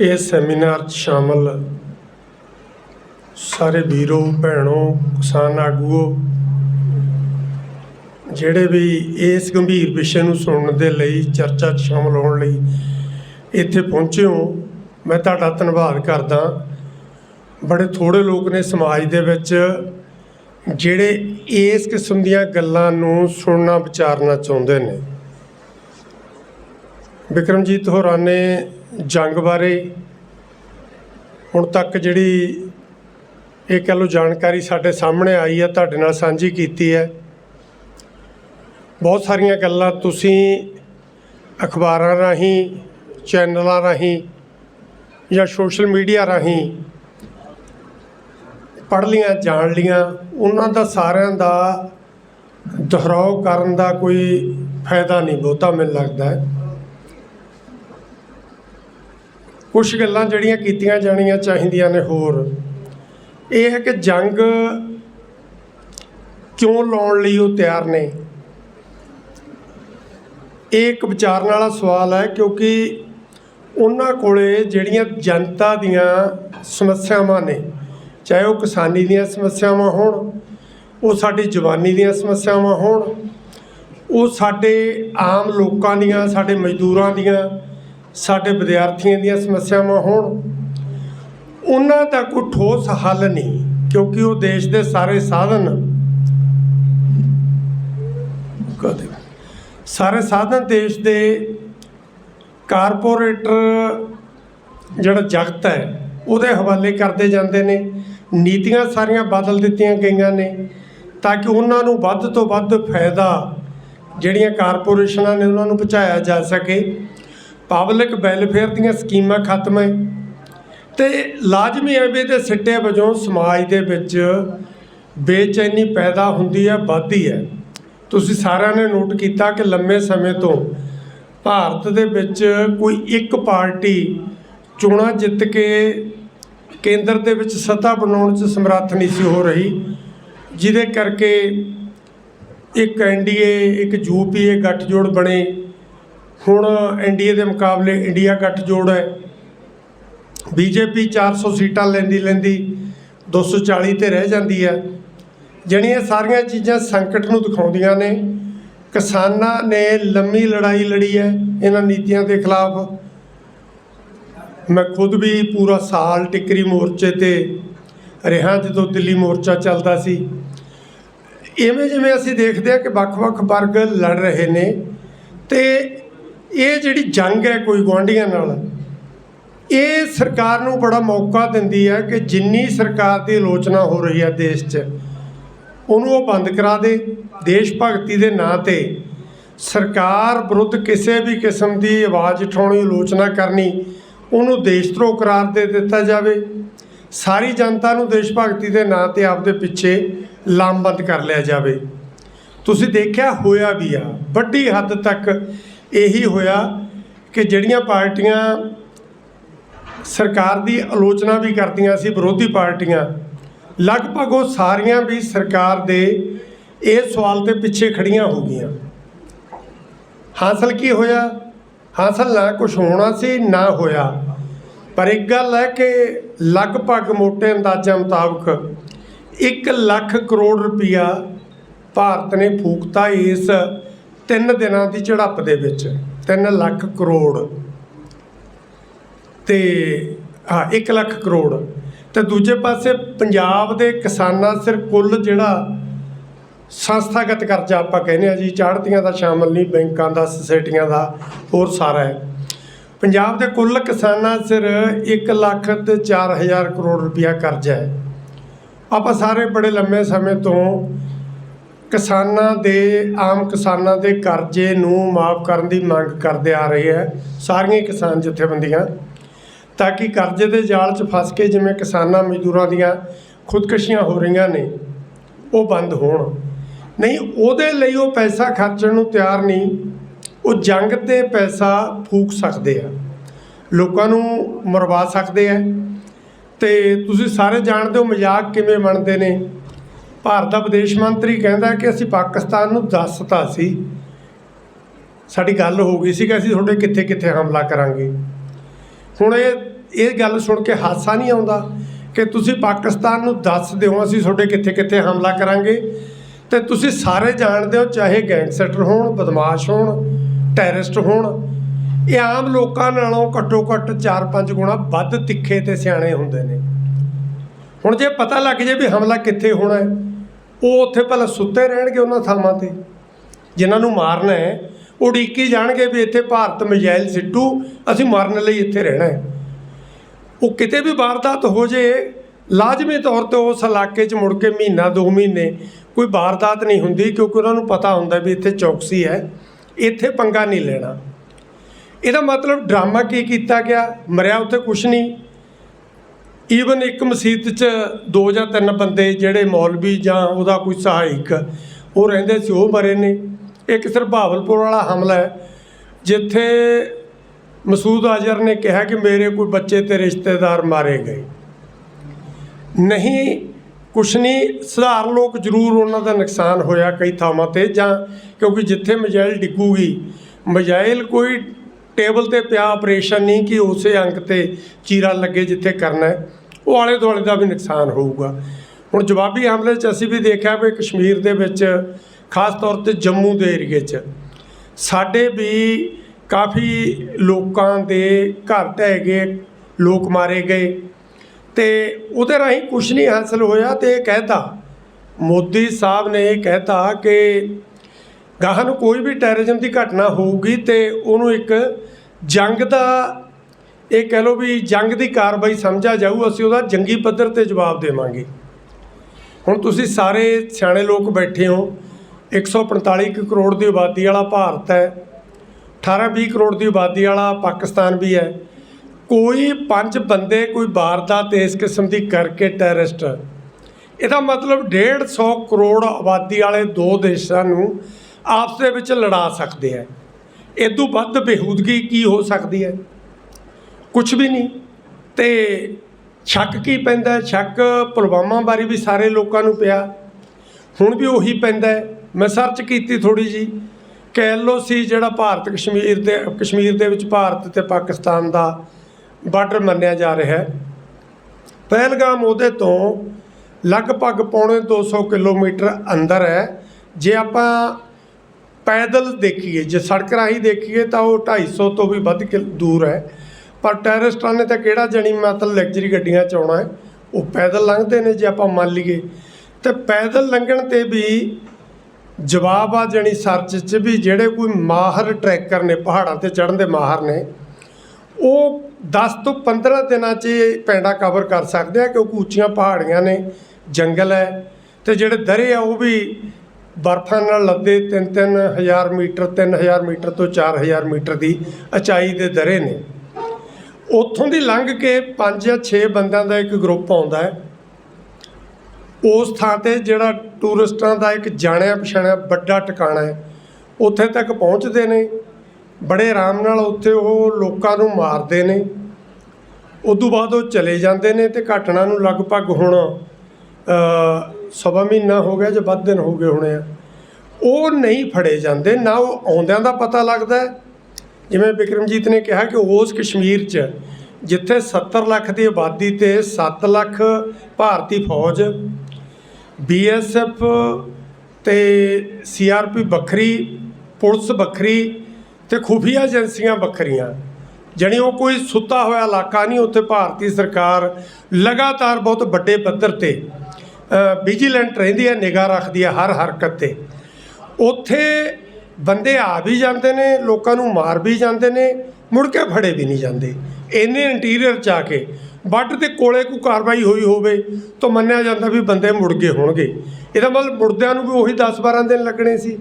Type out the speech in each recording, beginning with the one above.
ਇਸ ਸੈਮੀਨਾਰ 'ਚ ਸ਼ਾਮਲ ਸਾਰੇ ਵੀਰੋ, ਭੈਣੋ, ਕਿਸਾਨ ਆਗੂਓ, ਜਿਹੜੇ ਵੀ ਇਸ ਗੰਭੀਰ ਵਿਸ਼ੇ ਨੂੰ ਸੁਣਨ ਦੇ ਲਈ ਚਰਚਾ 'ਚ ਸ਼ਾਮਲ ਹੋਣ ਲਈ ਇੱਥੇ ਪਹੁੰਚੇ ਹੋ, ਮੈਂ ਤੁਹਾਡਾ ਧੰਨਵਾਦ ਕਰਦਾ। ਬੜੇ ਥੋੜੇ ਲੋਕ ਨੇ ਸਮਾਜ ਦੇ ਵਿੱਚ ਜਿਹੜੇ ਇਸ ਕਿਸਮ ਦੀਆਂ ਗੱਲਾਂ ਨੂੰ ਸੁਣਨਾ ਵਿਚਾਰਨਾ ਚਾਹੁੰਦੇ ਨੇ। ਵਿਕਰਮਜੀਤ ਹੋਰਾਂ ਨੇ ਜੰਗ ਬਾਰੇ ਹੁਣ ਤੱਕ ਜਿਹੜੀ ਇਹ ਕਹ ਲਓ ਜਾਣਕਾਰੀ ਸਾਡੇ ਸਾਹਮਣੇ ਆਈ ਹੈ, ਤੁਹਾਡੇ ਨਾਲ ਸਾਂਝੀ ਕੀਤੀ ਹੈ। ਬਹੁਤ ਸਾਰੀਆਂ ਗੱਲਾਂ ਤੁਸੀਂ ਅਖਬਾਰਾਂ ਰਾਹੀਂ, ਚੈਨਲਾਂ ਰਾਹੀਂ ਜਾਂ ਸੋਸ਼ਲ ਮੀਡੀਆ ਰਾਹੀਂ ਪੜ੍ਹ ਲੀਆਂ, ਜਾਣ ਲੀਆਂ, ਉਹਨਾਂ ਦਾ ਸਾਰਿਆਂ ਦਾ ਦੁਹਰਾਓ ਕਰਨ ਦਾ ਕੋਈ ਫਾਇਦਾ ਨਹੀਂ ਬਹੁਤਾ ਮੈਨੂੰ ਲੱਗਦਾ। ਹੈ ਕੁਝ ਗੱਲਾਂ ਜਿਹੜੀਆਂ ਕੀਤੀਆਂ ਜਾਣੀਆਂ ਚਾਹੀਦੀਆਂ ਨੇ ਹੋਰ। ਇਹ ਹੈ ਕਿ ਜੰਗ ਕਿਉਂ ਲਾਉਣ ਲਈ ਉਹ ਤਿਆਰ ਨੇ? ਇਹ ਇੱਕ ਵਿਚਾਰਨ ਵਾਲਾ ਸਵਾਲ ਹੈ ਕਿਉਂਕਿ ਉਹਨਾਂ ਕੋਲੇ ਜਿਹੜੀਆਂ ਜਨਤਾ ਦੀਆਂ ਸਮੱਸਿਆਵਾਂ ਨੇ, ਚਾਹੇ ਉਹ ਕਿਸਾਨੀ ਦੀਆਂ ਸਮੱਸਿਆਵਾਂ ਹੋਣ, ਉਹ ਸਾਡੀ ਜਵਾਨੀ ਦੀਆਂ ਸਮੱਸਿਆਵਾਂ ਹੋਣ, ਉਹ ਸਾਡੇ ਆਮ ਲੋਕਾਂ ਦੀਆਂ, ਸਾਡੇ ਮਜ਼ਦੂਰਾਂ ਦੀਆਂ ਸਾਡੇ ਵਿਦਿਆਰਥੀਆਂ ਦੀਆਂ ਸਮੱਸਿਆਵਾਂ ਹੋਣ। ਉਹਨਾਂ ਦਾ ਕੋਈ ਠੋਸ ਹੱਲ ਨਹੀਂ, ਕਿਉਂਕਿ ਉਹ ਦੇਸ਼ ਦੇ ਸਾਰੇ ਸਾਧਨ ਸਾਰੇ ਸਾਧਨ ਦੇਸ਼ ਦੇ ਕਾਰਪੋਰੇਟਰ ਜਿਹੜਾ ਜਗਤ ਹੈ, ਉਹਦੇ ਹਵਾਲੇ ਕਰਦੇ ਜਾਂਦੇ ਨੇ। ਨੀਤੀਆਂ ਸਾਰੀਆਂ ਬਦਲ ਦਿੱਤੀਆਂ ਗਈਆਂ ਨੇ, ਤਾਂ ਕਿ ਉਹਨਾਂ ਨੂੰ ਵੱਧ ਤੋਂ ਵੱਧ ਫਾਇਦਾ ਜਿਹੜੀਆਂ ਕਾਰਪੋਰੇਸ਼ਨਾਂ ਨੇ ਉਹਨਾਂ ਨੂੰ ਪਹੁੰਚਾਇਆ ਜਾ ਸਕੇ। ਪਬਲਿਕ ਵੈਲਫੇਅਰ ਦੀਆਂ ਸਕੀਮਾਂ ਖਤਮ ਹੈ। ਤੇ ਲਾਜ਼ਮੀ ਹੈ ਵੀ ਇਹਦੇ ਸਿੱਟੇ ਵਜੋਂ ਸਮਾਜ ਦੇ ਵਿੱਚ ਬੇਚੈਨੀ ਪੈਦਾ ਹੁੰਦੀ ਹੈ, ਵੱਧਦੀ ਹੈ। ਤੁਸੀਂ ਸਾਰਿਆਂ ਨੇ ਨੋਟ ਕੀਤਾ ਕਿ ਲੰਮੇ ਸਮੇਂ ਤੋਂ ਭਾਰਤ ਦੇ ਵਿੱਚ ਕੋਈ ਇੱਕ ਪਾਰਟੀ ਚੋਣਾਂ ਜਿੱਤ ਕੇ ਕੇਂਦਰ ਦੇ ਵਿੱਚ ਸੱਤਾ ਬਣਾਉਣ 'ਚ ਸਮਰੱਥ ਨਹੀਂ ਸੀ ਹੋ ਰਹੀ, ਜਿਹਦੇ ਕਰਕੇ ਇੱਕ ਐਨਡੀਏ ਇੱਕ ਯੂਪੀਏ ਗੱਠਜੋੜ ਬਣੇ। ਹੁਣ ਐਨਡੀਏ ਦੇ ਮੁਕਾਬਲੇ ਇੰਡੀਆ ਗੱਠਜੋੜ ਹੈ। ਬੀਜੇਪੀ 400 ਸੀਟਾਂ ਲੈਂਦੀ ਲੈਂਦੀ 240 ਤੇ ਰਹਿ ਜਾਂਦੀ ਹੈ। ਜਿਹੜੀਆਂ ਸਾਰੀਆਂ ਚੀਜ਼ਾਂ ਸੰਕਟ ਨੂੰ ਦਿਖਾਉਂਦੀਆਂ ਨੇ, ਕਿਸਾਨਾਂ ਨੇ ਲੰਮੀ ਲੜਾਈ ਲੜੀ ਹੈ ਇਹਨਾਂ ਨੀਤੀਆਂ ਦੇ ਖਿਲਾਫ। ਮੈਂ ਖੁਦ ਵੀ ਪੂਰਾ ਸਾਲ ਟਿਕਰੀ ਮੋਰਚੇ ਤੇ ਰਿਹਾ ਜਦੋਂ ਦਿੱਲੀ ਮੋਰਚਾ ਚੱਲਦਾ ਸੀ। ਇਵੇਂ ਜਿਵੇਂ ਅਸੀਂ ਦੇਖਦੇ ਹਾਂ ਕਿ ਵੱਖ-ਵੱਖ ਵਰਗ ਲੜ ਰਹੇ ਨੇ ਤੇ ਇਹ ਜਿਹੜੀ ਜੰਗ ਹੈ ਕੋਈ ਗੁਆਂਢੀਆਂ ਨਾਲ, ਇਹ ਸਰਕਾਰ ਨੂੰ ਬੜਾ ਮੌਕਾ ਦਿੰਦੀ ਹੈ ਕਿ ਜਿੰਨੀ ਸਰਕਾਰ ਦੀ ਆਲੋਚਨਾ ਹੋ ਰਹੀ ਹੈ ਦੇਸ਼ 'ਚ, ਉਹਨੂੰ ਉਹ ਬੰਦ ਕਰਾ ਦੇ, ਦੇਸ਼ ਭਗਤੀ ਦੇ ਨਾਂ ਤੇ। ਸਰਕਾਰ ਵਿਰੁੱਧ ਕਿਸੇ ਵੀ ਕਿਸਮ ਦੀ ਆਵਾਜ਼ ਉਠਾਉਣੀ ਆਲੋਚਨਾ ਕਰਨੀ, ਉਹਨੂੰ ਦੇਸ਼ ਧਰੋਹ ਕਰਾਰ ਦੇ ਦਿੱਤਾ ਜਾਵੇ। ਸਾਰੀ ਜਨਤਾ ਨੂੰ ਦੇਸ਼ ਭਗਤੀ ਦੇ ਨਾਂ ਤੇ ਆਪਦੇ ਪਿੱਛੇ ਲਾਮਬੰਦ ਕਰ ਲਿਆ ਜਾਵੇ। ਤੁਸੀਂ ਦੇਖਿਆ ਹੋਇਆ ਵੀ ਆ, ਵੱਡੀ ਹੱਦ ਤੱਕ ਇਹੀ ਹੋਇਆ ਕਿ ਜਿਹੜੀਆਂ ਪਾਰਟੀਆਂ ਸਰਕਾਰ ਦੀ ਆਲੋਚਨਾ ਵੀ ਕਰਦੀਆਂ ਸੀ, ਵਿਰੋਧੀ ਪਾਰਟੀਆਂ, ਲਗਭਗ ਉਹ ਸਾਰੀਆਂ ਵੀ ਸਰਕਾਰ ਦੇ ਇਹ ਸਵਾਲ ਤੇ ਪਿੱਛੇ ਖੜੀਆਂ ਹੋ ਗਈਆਂ। ਹਾਸਲ ਕੀ ਹੋਇਆ? ਹਾਸਲ ਨਾ ਕੁਝ ਹੋਣਾ ਸੀ, ਨਾ ਹੋਇਆ। ਪਰ ਇੱਕ ਗੱਲ ਹੈ ਕਿ ਲਗਭਗ ਮੋਟੇ ਅੰਦਾਜ਼ਾਂ ਮੁਤਾਬਕ 1 ਲੱਖ ਕਰੋੜ ਰੁਪਇਆ ਭਾਰਤ ਨੇ ਫੂਕਤਾ ਇਸ ਤਿੰਨ ਦਿਨਾਂ ਦੀ ਝੜਪ ਦੇ ਵਿੱਚ 3 ਲੱਖ ਕਰੋੜ ਤੇ, ਹਾਂ 1 ਲੱਖ ਕਰੋੜ। ਤੇ ਦੂਜੇ ਪਾਸੇ ਪੰਜਾਬ ਦੇ ਕਿਸਾਨਾਂ ਸਿਰ ਕੁੱਲ ਜਿਹੜਾ ਸੰਸਥਾਗਤ ਕਰਜ਼ਾ ਆਪਾਂ ਕਹਿੰਦੇ ਆ ਜੀ ਚਾੜਤੀਆਂ ਦਾ ਸ਼ਾਮਲ ਨਹੀਂ, ਬੈਂਕਾਂ ਦਾ, ਸੁਸਾਇਟੀਆਂ ਦਾ, ਹੋਰ ਸਾਰਾ ਹੈ। ਪੰਜਾਬ ਦੇ ਕੁੱਲ ਕਿਸਾਨਾਂ ਸਿਰ 1 ਲੱਖ ਤੇ 4000 ਕਰੋੜ ਰੁਪਇਆ ਕਰਜ਼ਾ ਹੈ। ਆਪਾਂ ਸਾਰੇ ਬੜੇ ਲੰਮੇ ਸਮੇਂ ਤੋਂ ਕਿਸਾਨਾਂ ਦੇ, ਆਮ ਕਿਸਾਨਾਂ ਦੇ ਕਰਜ਼ੇ ਨੂੰ ਮਾਫ ਕਰਨ ਦੀ ਮੰਗ ਕਰਦੇ ਆ ਰਹੇ ਹੈ, ਸਾਰੀਆਂ ਕਿਸਾਨ ਜਥੇਬੰਦੀਆਂ, ਤਾਂ ਕਿ ਕਰਜ਼ੇ ਦੇ ਜਾਲ 'ਚ ਫਸ ਕੇ ਜਿਵੇਂ ਕਿਸਾਨਾਂ ਮਜ਼ਦੂਰਾਂ ਦੀਆਂ ਖੁਦਕਸ਼ੀਆਂ ਹੋ ਰਹੀਆਂ ਨੇ, ਉਹ ਬੰਦ ਹੋਣ। ਨਹੀਂ, ਉਹਦੇ ਲਈ ਉਹ ਪੈਸਾ ਖਰਚਣ ਨੂੰ ਤਿਆਰ ਨਹੀਂ, ਉਹ ਜੰਗ ਤੇ ਪੈਸਾ ਫੂਕ ਸਕਦੇ ਆ। ਲੋਕਾਂ ਨੂੰ ਮਰਵਾ ਸਕਦੇ ਆ। ਤੇ ਤੁਸੀਂ ਸਾਰੇ ਜਾਣਦੇ ਹੋ ਮਜ਼ਾਕ ਕਿਵੇਂ ਬਣਦੇ ਨੇ। ਭਾਰਤ ਦਾ ਵਿਦੇਸ਼ ਮੰਤਰੀ ਕਹਿੰਦਾ ਕਿ ਅਸੀਂ ਪਾਕਿਸਤਾਨ ਨੂੰ ਦੱਸਤਾ ਸੀ। ਸਾਡੀ ਗੱਲ ਹੋ ਗਈ ਸੀ ਕਿ ਅਸੀਂ ਤੁਹਾਡੇ ਕਿੱਥੇ ਕਿੱਥੇ ਹਮਲਾ ਕਰਾਂਗੇ। ਹੁਣ ਇਹ ਇਹ ਗੱਲ ਸੁਣ ਕੇ ਹਾਸਾ ਨਹੀਂ ਆਉਂਦਾ ਕਿ ਤੁਸੀਂ ਪਾਕਿਸਤਾਨ ਨੂੰ ਦੱਸ ਦਿਓ ਅਸੀਂ ਤੁਹਾਡੇ ਕਿੱਥੇ ਕਿੱਥੇ ਹਮਲਾ ਕਰਾਂਗੇ। ਤੇ ਤੁਸੀਂ ਸਾਰੇ ਜਾਣਦੇ ਹੋ, ਚਾਹੇ ਗੈਂਗਸਟਰ ਹੋਣ, ਬਦਮਾਸ਼ ਹੋਣ, ਟੈਰਰਿਸਟ ਹੋਣ, ਇਹ ਆਮ ਲੋਕਾਂ ਨਾਲੋਂ ਘੱਟੋ ਘੱਟ 4-5 ਗੁਣਾ ਵੱਧ ਤਿੱਖੇ ਤੇ ਸਿਆਣੇ ਹੁੰਦੇ ਨੇ। ਹੁਣ ਜੇ ਪਤਾ ਲੱਗ ਜੇ ਵੀ ਹਮਲਾ ਕਿੱਥੇ ਹੋਣਾ ਹੈ ਉਹ ਉੱਥੇ ਪਹਿਲਾਂ ਸੁੱਤੇ ਰਹਿਣਗੇ ਉਹਨਾਂ ਥਾਵਾਂ ਤੇ। ਜਿਨ੍ਹਾਂ ਨੂੰ ਮਾਰਨਾ ਹੈ, ਉਹ ਉਡੀਕੀ ਜਾਣਗੇ ਵੀ ਇੱਥੇ ਭਾਰਤ ਮਜਾਇਲ ਸਿੱਟੂ, ਅਸੀਂ ਮਾਰਨ ਲਈ ਇੱਥੇ ਰਹਿਣਾ ਹੈ। ਉਹ ਕਿਤੇ ਵੀ ਵਾਰਦਾਤ ਹੋ ਜੇ, ਲਾਜ਼ਮੀ ਤੌਰ ਤੇ ਉਸ ਇਲਾਕੇ 'ਚ ਮੁੜ ਕੇ ਮਹੀਨਾ, ਦੋ ਮਹੀਨੇ ਕੋਈ ਵਾਰਦਾਤ ਨਹੀਂ ਹੁੰਦੀ, ਕਿਉਂਕਿ ਉਹਨਾਂ ਨੂੰ ਪਤਾ ਹੁੰਦਾ ਵੀ ਇੱਥੇ ਚੌਕਸੀ ਹੈ, ਇੱਥੇ ਪੰਗਾ ਨਹੀਂ ਲੈਣਾ। ਇਹਦਾ ਮਤਲਬ ਡਰਾਮਾ ਕੀ ਕੀਤਾ ਗਿਆ? ਮਰਿਆ ਉੱਥੇ ਕੁਛ ਨਹੀਂ। ਈਵਨ ਇੱਕ ਮਸਜਿਦ 'ਚ ਦੋ ਜਾਂ ਤਿੰਨ ਬੰਦੇ ਜਿਹੜੇ ਮੌਲਵੀ ਜਾਂ ਉਹਦਾ ਕੋਈ ਸਹਾਇਕ, ਉਹ ਰਹਿੰਦੇ ਸੀ, ਉਹ ਮਰੇ ਨੇ। ਇੱਕ ਸਿਰ ਬਹਾਵਲਪੁਰ ਵਾਲਾ ਹਮਲਾ ਹੈ, ਜਿੱਥੇ ਮਸੂਦ ਆਜ਼ਰ ਨੇ ਕਿਹਾ ਕਿ ਮੇਰੇ ਕੋਈ ਬੱਚੇ ਤੇ ਰਿਸ਼ਤੇਦਾਰ ਮਾਰੇ ਗਏ। ਨਹੀਂ, ਕੁਛ ਨਹੀਂ, ਸਧਾਰਨ ਲੋਕ ਜ਼ਰੂਰ ਉਹਨਾਂ ਦਾ ਨੁਕਸਾਨ ਹੋਇਆ ਕਈ ਥਾਵਾਂ ਤੇ, ਜਾਂ ਕਿਉਂਕਿ ਜਿੱਥੇ ਮਜਾਇਲ ਡਿੱਗੂਗੀ, ਮਜਾਇਲ ਕੋਈ ਟੇਬਲ ਤੇ ਪਿਆ ਆਪਰੇਸ਼ਨ ਨਹੀਂ ਕਿ ਉਸੇ ਅੰਕ ਤੇ ਚੀਰਾ ਲੱਗੇ ਜਿੱਥੇ ਕਰਨਾ ਹੈ। ਉਹ ਆਲੇ ਦੁਆਲੇ ਦਾ ਵੀ ਨੁਕਸਾਨ ਹੋਊਗਾ। ਹੁਣ ਜਵਾਬੀ ਹਮਲੇ 'ਚ ਅਸੀਂ ਵੀ ਦੇਖਿਆ ਵੀ ਕਸ਼ਮੀਰ ਦੇ ਵਿੱਚ ਖਾਸ ਤੌਰ ਤੇ ਜੰਮੂ ਦੇ ਏਰੀਏ 'ਚ ਸਾਡੇ ਵੀ ਕਾਫੀ ਲੋਕਾਂ ਦੇ ਘਰ ਢਹਿ ਗਏ ਲੋਕ ਮਾਰੇ ਗਏ ਤੇ ਉਹਦੇ ਰਾਹੀਂ ਕੁਝ ਨਹੀਂ ਹਾਸਲ ਹੋਇਆ ਤੇ ਇਹ ਕਹਿਤਾ, ਮੋਦੀ ਸਾਹਿਬ ਨੇ ਇਹ ਕਹਿਤਾ ਕਿ ਗਾਹਾਂ ਨੂੰ ਕੋਈ ਵੀ ਟੈਰਰਿਜ਼ਮ ਦੀ ਘਟਨਾ ਹੋਊਗੀ ਤੇ ਉਹਨੂੰ ਇੱਕ ਜੰਗ ਦਾ ਇਹ ਕਹਿ ਲਓ ਵੀ ਜੰਗ ਦੀ ਕਾਰਵਾਈ ਸਮਝਿਆ ਜਾਊ, ਅਸੀਂ ਉਹਦਾ ਜੰਗੀ ਪੱਧਰ ਤੇ ਜਵਾਬ ਦੇਵਾਂਗੇ। ਹੁਣ ਤੁਸੀਂ ਸਾਰੇ ਸਿਆਣੇ ਲੋਕ ਬੈਠੇ ਹੋ 145 ਕੁ ਕਰੋੜ ਦੀ ਆਬਾਦੀ ਵਾਲਾ ਭਾਰਤ ਹੈ 18-20 ਕਰੋੜ ਦੀ ਆਬਾਦੀ ਵਾਲਾ ਪਾਕਿਸਤਾਨ ਵੀ ਹੈ। ਕੋਈ ਪੰਜ ਬੰਦੇ, ਕੋਈ ਵਾਰਦਾਤ ਇਸ ਕਿਸਮ ਦੀ ਕਰਕੇ ਟੈਰਰਿਸਟ। ਇਹਦਾ ਮਤਲਬ 150 ਕਰੋੜ ਆਬਾਦੀ ਵਾਲੇ ਦੋ ਦੇਸ਼ਾਂ ਨੂੰ ਆਪਸ ਦੇ ਵਿੱਚ ਲੜਾ ਸਕਦੇ ਹੈ। ਤੋਂ ਵੱਧ ਬੇਹੂਦਗੀ ਕੀ ਹੋ ਸਕਦੀ ਹੈ? ਕੁਝ ਵੀ ਨਹੀਂ। ਤੇ ਸ਼ੱਕ ਕੀ ਪੈਂਦਾ? ਹੈ? ਸ਼ੱਕ ਪੁਲਵਾਮਾ ਬਾਰੇ ਵੀ ਸਾਰੇ ਲੋਕਾਂ ਨੂੰ ਪਿਆ। ਹੁਣ ਵੀ ਉਹੀ ਪੈਂਦਾ ਮੈਂ ਸਰਚ ਕੀਤੀ ਥੋੜੀ ਜੀ ਕਿ ਐਲਓਸੀ ਜਿਹੜਾ ਭਾਰਤ ਕਸ਼ਮੀਰ ਦੇ ਕਸ਼ਮੀਰ ਦੇ ਵਿੱਚ ਭਾਰਤ ਤੇ ਪਾਕਿਸਤਾਨ ਦਾ ਬਾਰਡਰ ਮੰਨਿਆ ਜਾ ਰਿਹਾ ਹੈ। ਪਹਿਲਗਾਮ ਉਹਦੇ ਤੋਂ ਲਗਭਗ ਪੌਣੇ 200 ਕਿਲੋਮੀਟਰ ਅੰਦਰ ਹੈ। ਜੇ ਆਪਾਂ ਪੈਦਲ ਦੇਖੀਏ, ਜੇ ਸੜਕ ਰਾਹੀਂ ਦੇਖੀਏ ਤਾਂ ਉਹ 250 ਤੋਂ ਵੀ ਵੱਧ ਕਿ ਦੂਰ ਹੈ। ਪਰ ਟੈਰਰਿਸਟਾਂ ਨੇ ਤਾਂ ਕਿਹੜਾ ਜਣੀ ਮਤਲਬ ਲਗਜ਼ਰੀ ਗੱਡੀਆਂ 'ਚ ਆਉਣਾ ਹੈ? ਉਹ ਪੈਦਲ ਲੰਘਦੇ ਨੇ ਜੇ ਆਪਾਂ ਮੰਨ ਲਈਏ। ਤੇ ਪੈਦਲ ਲੰਘਣ ਤੇ ਵੀ ਜਵਾਬ ਆ ਜਣੀ ਸਰਚ 'ਚ ਵੀ ਜਿਹੜੇ ਕੋਈ ਮਾਹਰ ਟਰੈਕਰ ਨੇ, ਪਹਾੜਾਂ ਤੇ ਚੜ੍ਹਨ ਦੇ ਮਾਹਰ ਨੇ, ਉਹ 10 ਤੋਂ 15 ਦਿਨਾਂ 'ਚ ਇਹ ਪੈਂਡਾ ਕਵਰ ਕਰ ਸਕਦੇ ਆ ਕਿਉਂਕਿ ਉੱਚੀਆਂ ਪਹਾੜੀਆਂ ਨੇ, ਜੰਗਲ ਹੈ। ਤੇ ਜਿਹੜੇ ਦਰੇ ਆ ਉਹ ਵੀ ਬਰਫਾਂ ਨਾਲ ਲੱਦੇ 3-3 ਹਜ਼ਾਰ ਮੀਟਰ 3000 ਮੀਟਰ ਤੋਂ 4000 ਮੀਟਰ ਦੀ ਉਚਾਈ ਦੇ ਦਰੇ ਨੇ। ਉੱਥੋਂ ਦੀ ਲੰਘ ਕੇ 5 ਜਾਂ 6 ਬੰਦਿਆਂ ਦਾ ਇੱਕ ਗਰੁੱਪ ਆਉਂਦਾ ਹੈ। ਉਸ ਥਾਂ ਤੇ ਜਿਹੜਾ ਟੂਰਿਸਟਾਂ ਦਾ ਇੱਕ ਜਾਣਿਆ ਪਛਾਣਿਆ ਵੱਡਾ ਟਿਕਾਣਾ ਹੈ। ਉੱਥੇ ਤੱਕ ਪਹੁੰਚਦੇ ਨੇ। ਬੜੇ ਆਰਾਮ ਨਾਲ ਉੱਥੇ ਉਹ ਲੋਕਾਂ ਨੂੰ ਮਾਰਦੇ ਨੇ। ਉਦੋਂ ਬਾਅਦ ਉਹ ਚਲੇ ਜਾਂਦੇ ਨੇ ਤੇ ਘਟਨਾ ਨੂੰ ਲਗਭਗ ਹੁਣ ਸਵਾ ਮਹੀਨਾ ਹੋ ਗਿਆ ਜਾਂ ਵੱਧ ਦਿਨ ਹੋ ਗਏ ਹੋਣੇ ਆ। ਉਹ ਨਹੀਂ ਫੜੇ ਜਾਂਦੇ। ਨਾ ਉਹ ਆਉਂਦਿਆਂ ਦਾ ਪਤਾ ਲੱਗਦਾ ਜਿਵੇਂ ਬਿਕਰਮਜੀਤ ਨੇ ਕਿਹਾ ਕਿ ਉਸ ਕਸ਼ਮੀਰ 'ਚ ਜਿੱਥੇ 70 ਲੱਖ ਦੀ ਆਬਾਦੀ ਤੇ 7 ਲੱਖ ਭਾਰਤੀ ਫੌਜ ਬੀਐਸਐਫ ਤੇ ਸੀਆਰਪੀ ਵੱਖਰੀ, ਪੁਲਿਸ ਵੱਖਰੀ ਤੇ ਖੁਫੀਆ ਏਜੰਸੀਆਂ ਵੱਖਰੀਆਂ, ਜਾਣੀ ਉਹ ਕੋਈ ਸੁੱਤਾ ਹੋਇਆ ਇਲਾਕਾ ਨਹੀਂ, ਉੱਥੇ ਭਾਰਤੀ ਸਰਕਾਰ ਲਗਾਤਾਰ ਬਹੁਤ ਵੱਡੇ ਪੱਧਰ ਤੇ ਵਿਜੀਲੈਂਟ ਰਹਿੰਦੀ ਹੈ, ਨਿਗਾਹ ਰੱਖਦੀ ਹੈ ਹਰ ਹਰਕਤ ਤੇ। ਉੱਥੇ ਬੰਦੇ ਆ ਵੀ ਜਾਂਦੇ ਨੇ, ਲੋਕਾਂ ਨੂੰ ਮਾਰ ਵੀ ਜਾਂਦੇ ਨੇ, ਮੁੜ ਕੇ ਫੜੇ ਵੀ ਨਹੀਂ ਜਾਂਦੇ। ਇੰਨੇ ਇੰਟੀਰੀਅਰ ਚ ਆ ਕੇ ਬਾਰਡਰ ਦੇ ਕੋਲੇ ਕੋਈ ਕਾਰਵਾਈ ਹੋਈ ਹੋਵੇ ਤਾਂ ਮੰਨਿਆ ਜਾਂਦਾ ਵੀ ਬੰਦੇ ਮੁੜ ਗਏ ਹੋਣਗੇ। ਇਹਦਾ ਮਤਲਬ ਮੁੜਦਿਆਂ ਨੂੰ ਵੀ ਉਹੀ 10-12 ਦਿਨ ਲੱਗਣੇ ਸੀ।